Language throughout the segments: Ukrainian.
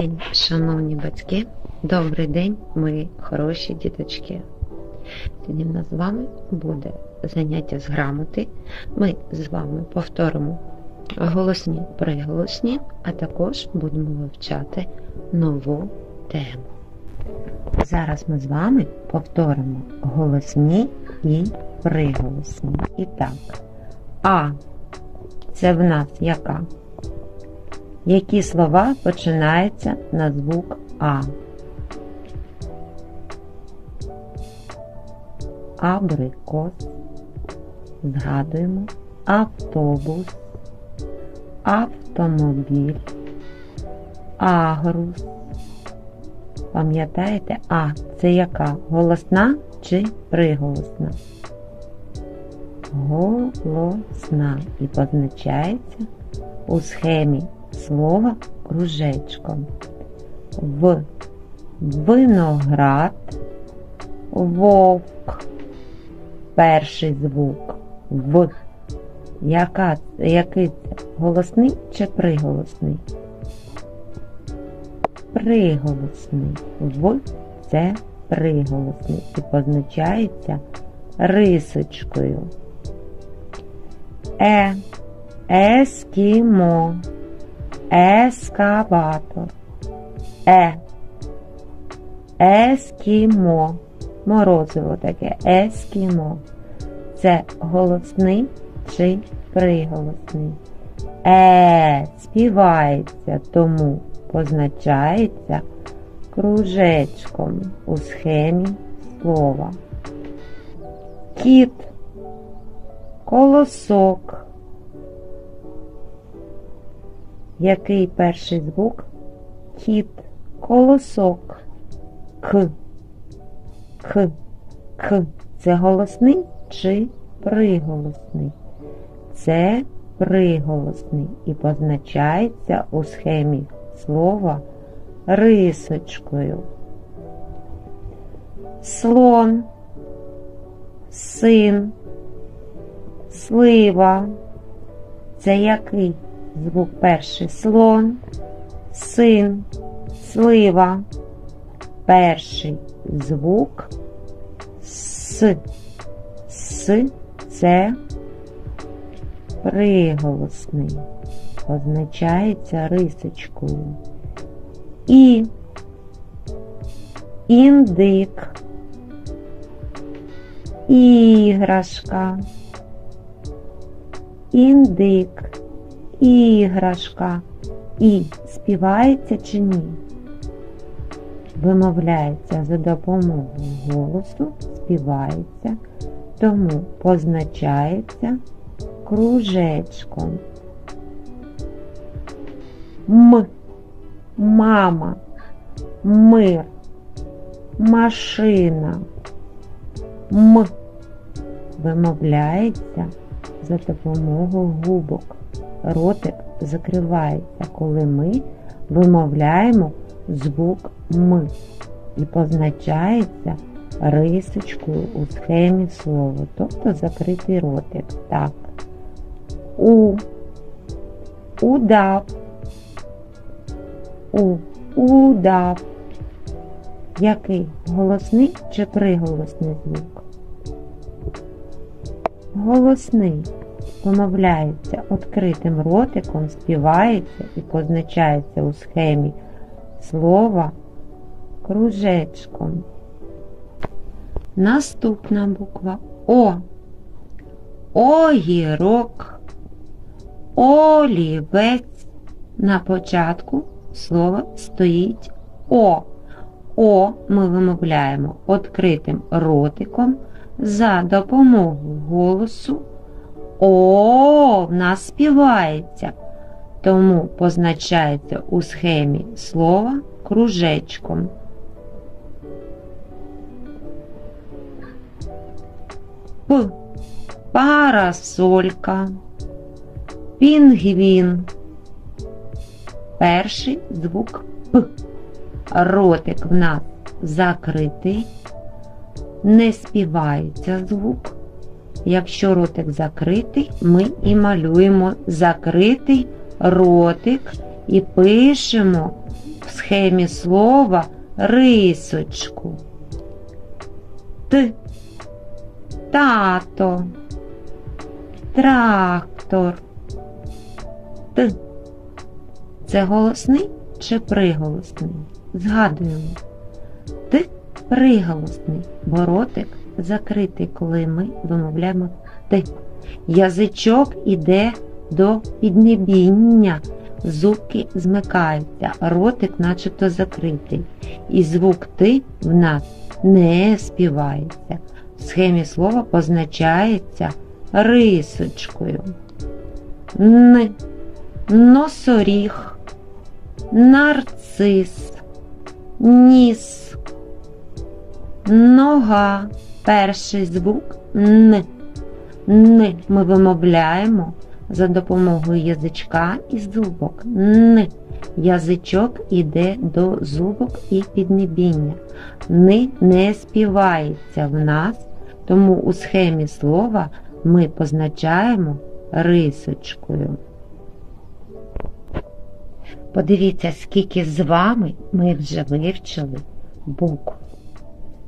день, шановні батьки, добрий день, мої хороші діточки. Сьогодні в нас з вами буде заняття з грамоти. Ми з вами повторимо голосні приголосні, а також будемо вивчати нову тему. Зараз ми з вами повторимо голосні і приголосні. І так, А це в нас яка? Які слова починаються на звук А? Абрикос. Згадуємо автобус, автомобіль, агрус. Пам'ятаєте, А це яка? Голосна чи приголосна? Голосна і позначається у схемі слова кружечком. В виноград, вовк. Перший звук В. Яка, який це? Голосний чи приголосний? Приголосний. В це приголосний і позначається рисочкою. Е. Ескімо. Ескаватор. Е. Ескімо. Морозиво таке. Ескімо. Це голосний чи приголосний. Е співається, тому позначається кружечком у схемі слова. Кіт, колосок. Який перший звук? Кіт, колосок. К. К. К. Це голосний чи приголосний? Це приголосний і позначається у схемі слова рисочкою. Слон, син, слива. Це який звук перший? Слон, син, слива. Перший звук С. С це приголосний, позначається рисочкою. І індик, іграшка, індик, іграшка. І співається чи ні? Вимовляється за допомогою голосу, співається, тому позначається кружечком. М, мама, мир, машина. М вимовляється за допомогою губок. Ротик закривається, коли ми вимовляємо звук М і позначається рисочкою у схемі слова, тобто закритий ротик. Так. У. Удав. У. Удав. Який? Голосний чи приголосний звук? Голосний. Вимовляється відкритим ротиком, співається і позначається у схемі слова кружечком. Наступна буква О. Огірок. Олівець. На початку слова стоїть О. О ми вимовляємо відкритим ротиком за допомогою голосу. О, в нас співається, тому позначається у схемі слова кружечком. П. Парасолька. Пінгвін. Перший звук П. Ротик в нас закритий. Не співається звук. Якщо ротик закритий, ми і малюємо закритий ротик і пишемо в схемі слова рисочку. Т. Тато. Трактор. Т. Це голосний чи приголосний? Згадуємо. Т приголосний, бо ротик закритий, коли ми вимовляємо Т. Язичок іде до піднебіння, зубки змикаються, ротик начебто закритий. І звук Ти в нас не співається. В схемі слова позначається рисочкою. Н. Носоріг, нарцис, ніс, нога. Перший звук Н. Н ми вимовляємо за допомогою язичка і зубок. Н. Язичок іде до зубок і піднебіння. Ни не співається в нас, тому у схемі слова ми позначаємо рисочкою. Подивіться, скільки з вами ми вже вивчили букв.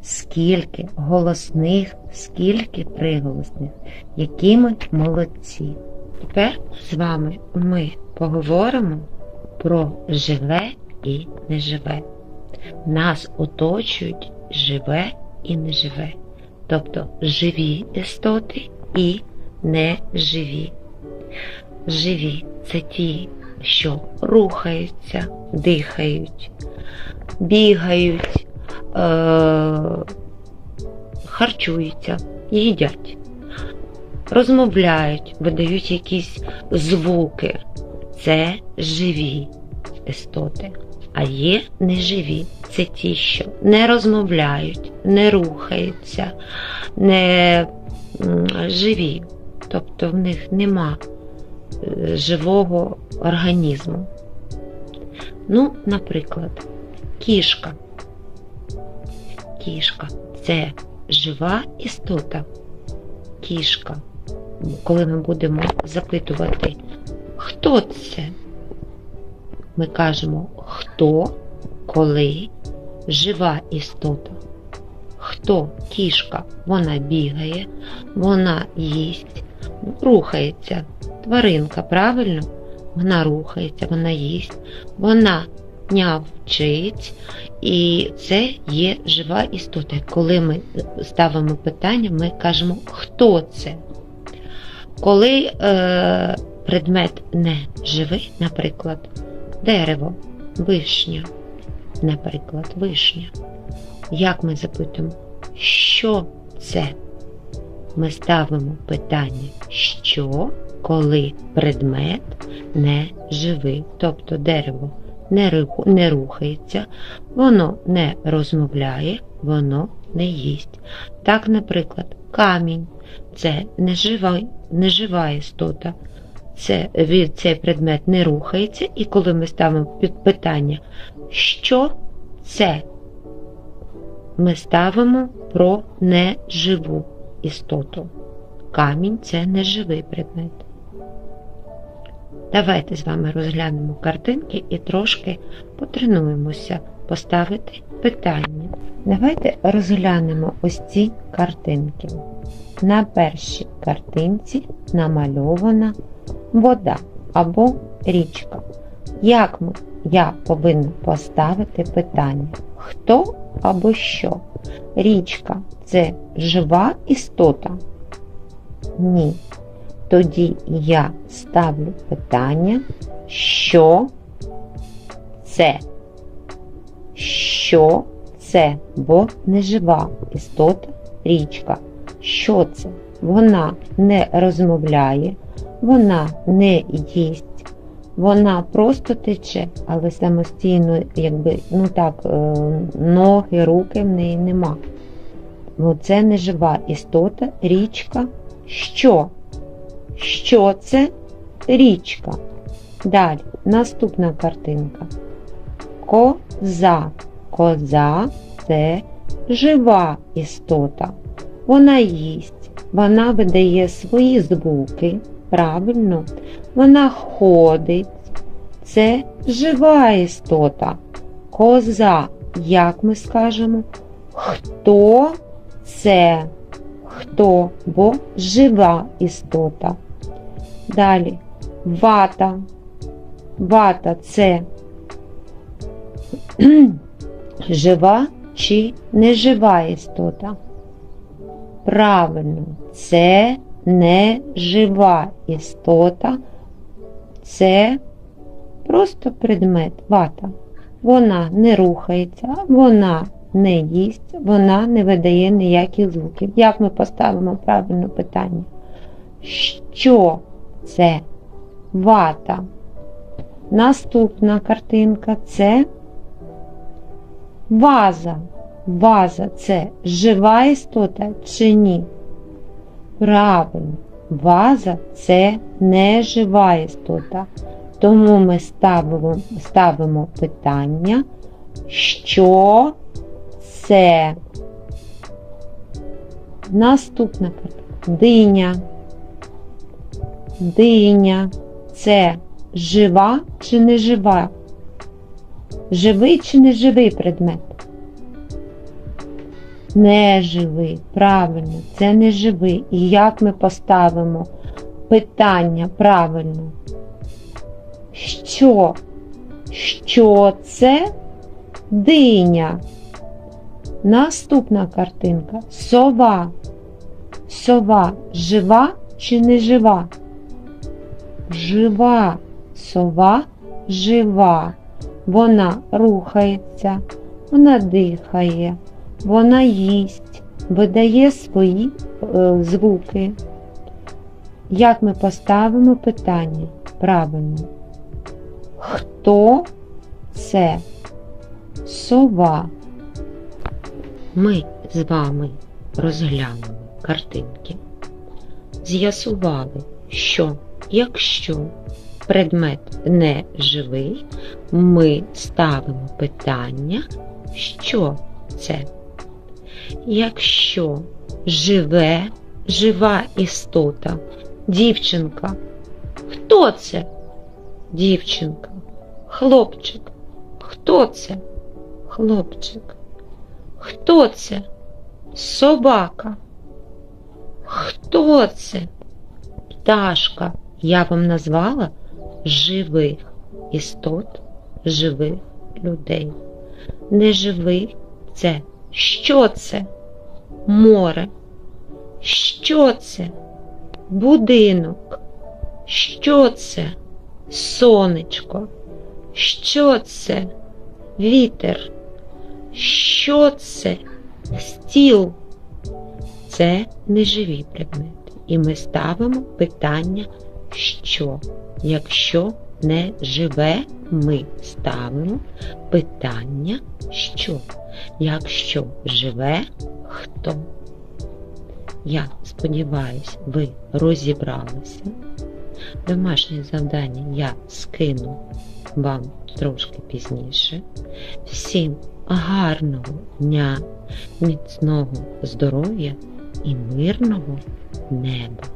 Скільки голосних, скільки приголосних, які ми молодці. Тепер з вами ми поговоримо про живе і неживе. Нас оточують живе і неживе, тобто живі істоти і неживі. Живі це ті, що рухаються, дихають, бігають, харчуються, їдять, розмовляють, видають якісь звуки. Це живі істоти. А є неживі. Це ті, що не розмовляють, не рухаються, не живі. Тобто в них нема е, живого організму. Ну, наприклад, кішка. Кішка це жива істота. Кішка. Коли ми будемо запитувати, хто це? Ми кажемо, хто, коли жива істота. Хто кішка? Вона бігає, вона їсть, рухається. Тваринка, правильно? Вона рухається, вона їсть, вона нявчить, і це є жива істота. Коли ми ставимо питання, ми кажемо, хто це? Коли е, предмет не живий, наприклад, дерево, вишня, наприклад, вишня. Як ми запитуємо, що це? Ми ставимо питання, що, коли предмет не живий, тобто дерево не рухається, воно не розмовляє, воно не їсть. Так, наприклад, камінь це нежива, нежива істота, це, цей предмет не рухається, і коли ми ставимо під питання, що це, ми ставимо про неживу істоту. Камінь це неживий предмет. Давайте з вами розглянемо картинки і трошки потренуємося поставити питання. Давайте розглянемо ось ці картинки. На першій картинці намальована вода або річка. Як ми, я повинна поставити питання? Хто або що? Річка це жива істота? Ні. Тоді я ставлю питання, що це? Що це? Бо не жива істота річка. Що це? Вона не розмовляє, вона не їсть, вона просто тече, але самостійно, якби, ну так, е, ноги, руки в неї нема. Ну, Це не жива істота, річка. Що? Що це річка? Далі, наступна картинка. Коза. Коза це жива істота. Вона їсть, вона видає свої звуки. Правильно, вона ходить. Це жива істота. коза. Як ми скажемо? Хто це? Хто? Бо жива істота. Далі. Вата. Вата це жива чи нежива істота? Правильно, це не жива істота, це просто предмет вата. Вона не рухається, вона не їсть, вона не видає ніяких звуків. Як ми поставимо правильне питання? Що це вата? Наступна картинка це ваза. Ваза це жива істота чи ні? Правильно, ваза це не жива істота. Тому ми ставимо, ставимо питання, що це? Наступна картинка. Диня. Диня це жива чи не жива? Живий чи не живий предмет? Неживий, правильно, це не живий. І як ми поставимо питання правильно? Що? Що це диня? Наступна картинка. Сова. Сова жива чи не жива? Жива. Сова жива. Вона рухається, вона дихає, вона їсть, видає свої е, звуки. Як ми поставимо питання? Правильно. Хто це? Сова. Ми з вами розглянули картинки, з'ясували, що якщо предмет не живий, ми ставимо питання, що це. Якщо живе, жива істота, дівчинка, хто це? Дівчинка, хлопчик, хто це? Хлопчик. Хто це? Собака. Хто це? Пташка. Я вам назвала живих істот, живих людей. Неживий це. Що це? Море. Що це? Будинок. Що це? Сонечко. Що це? Вітер. Що це? Стіл. Це неживі предмети. І ми ставимо питання, що. Якщо не живе, ми ставимо питання, що. Якщо живе, хто. Я сподіваюся, ви розібралися. Домашнє завдання я скину вам трошки пізніше. Всім гарного дня, міцного здоров'я і мирного неба!